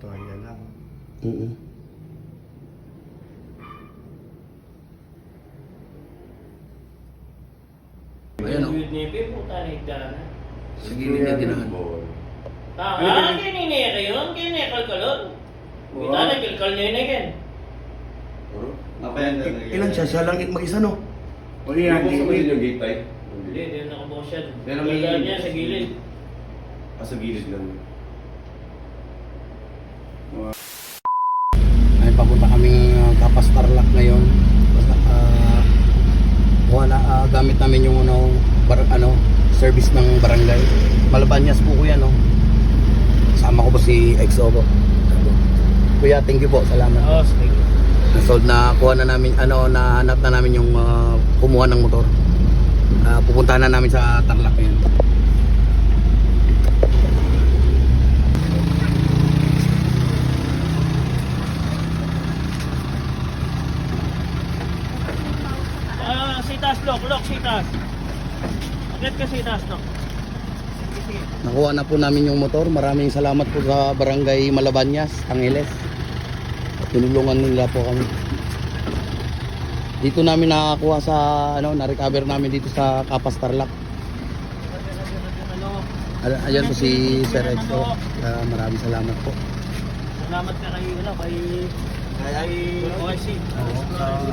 toya lang. Mm Ayan o. Nipi, puta na igdana. Sa gilid niya tinahan. Ah, kinini kayo, kinini kalkalon. Kita na kalkal niyo na. I- Ilan siya? Siya lang mag-isa no? Uli yan, gilid. din yung gate tayo. Hindi, hindi nakabukas yan. Pero may- sa gilid. Ah, sa gilid lang. Ay, papunta kaming uh, Kapas Tarlac ngayon. Basta, ah, wala, ah, gamit namin yung ano, bar, ano, service ng barangay. Malabanyas po kuya, no? Sama ko po si XO ko. Kuya, thank you po. Salamat. Oh, sige. Na-sold na kuha na namin ano nahanap na namin yung ah, kumuha ng motor. Ah, pupuntahan na namin sa Tarlac ngayon. Sitas, lock, lock, sitas. Agad ka sitas, sige. Nakuha na po namin yung motor. Maraming salamat po sa Barangay Malabanyas, Angeles. Tinulungan nila po kami. Dito namin nakakuha sa ano, na-recover namin dito sa Kapas Tarlac. Ay- Ayan po si Sir Exo. Ah, maraming salamat po. salamat ka kay, ano, kay, kay OIC.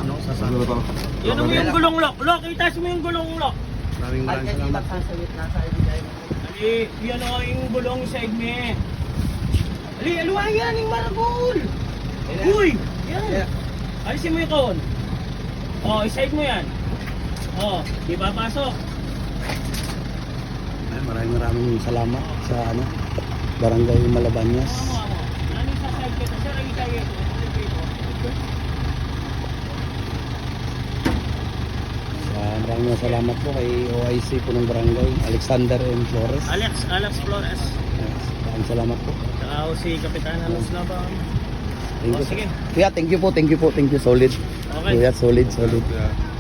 ano, sa Ano ba? Yun mo yung gulong lock. Lock, itas mo yung gulong lock. Maraming maraming salamat. Ali, yan o yung gulong side me. Ali, aluwa yan yung maragol. Uy, yan. Alisin mo yung kahon. Oh, iside mo yan. Oh, di ba pasok? Ay, maraming maraming salamat sa ano, Barangay Malabanyas. Ano mo? Ano sa side ang iside ko. Ah, maraming salamat po kay OIC po ng barangay, Alexander M. Flores. Alex, Alex Flores. Yes, maraming salamat po. Saka ako si Kapitan Anos na ba? Thank Oh, you. sige. Kuya, thank you po, thank you po, thank you. Solid. Okay. Kuya, solid, solid.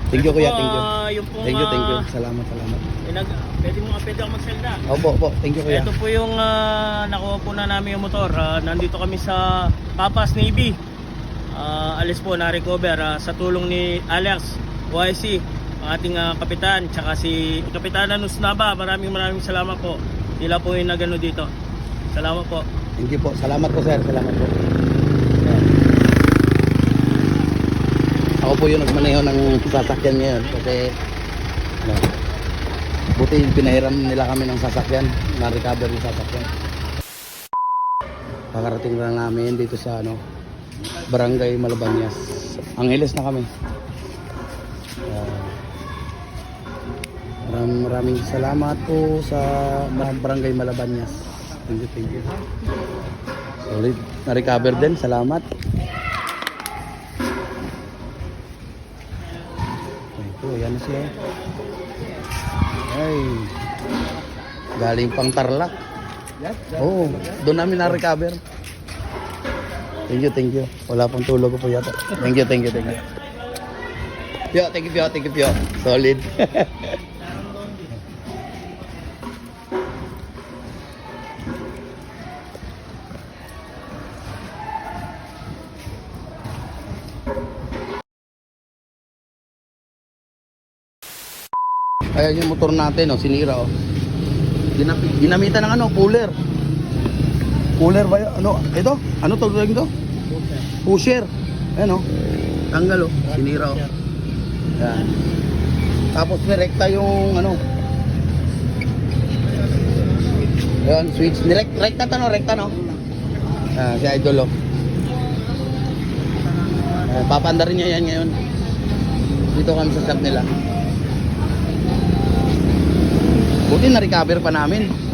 Thank you, kuya, thank you. Ah, yung pong, Thank you, thank you. ah, Salamat, salamat. Pinag, pwede mo, pwede ako magsalda. Opo, opo, thank you, kuya. Ito po yung ah, nakuha po na namin yung motor. Ah, nandito kami sa Papas Navy. Ah, alis po na recover ah, sa tulong ni Alex YC, ating ah, kapitan, tsaka si Kapitan Nusnaba. Maraming maraming salamat po. Sila po yung nagano dito. Salamat po. Thank you po. Salamat po, sir. Salamat po. Ayan. Ako po yung nagmaneho ng sasakyan ngayon kasi ano, buti pinahiram nila kami ng sasakyan, na-recover yung sasakyan. Pakarating lang namin dito sa ano, Barangay Malabanyas. Angeles na kami. Ah, maraming maraming salamat po sa Barangay Malabanyas. Thank you, thank you. Solid. Na-recover din. Salamat. Ay po, yan na siya. Ay. Galing pang Tarlac. Oo, doon namin na-recover. Thank you, thank you. Wala pang tulog ko po yata. Thank you, thank you, thank you. Pio, thank you, Pio, thank you, Pio. Solid. Ayan yung motor natin, oh, sinira, oh. Ginamit, ginamitan ng ano, cooler. Cooler ba yun? Ano, ito? Ano tawag ito? Pusher. Ayan, oh. Tanggal, oh. Sinira, oh. Yan. Tapos nirekta yung, ano, Ayan, switch. Nirek, rekta to, no? Rekta, no? Ah, si Idol, oh. Ah, papanda rin niya yan ngayon. Dito kami sa shop nila. Buti na-recover pa namin.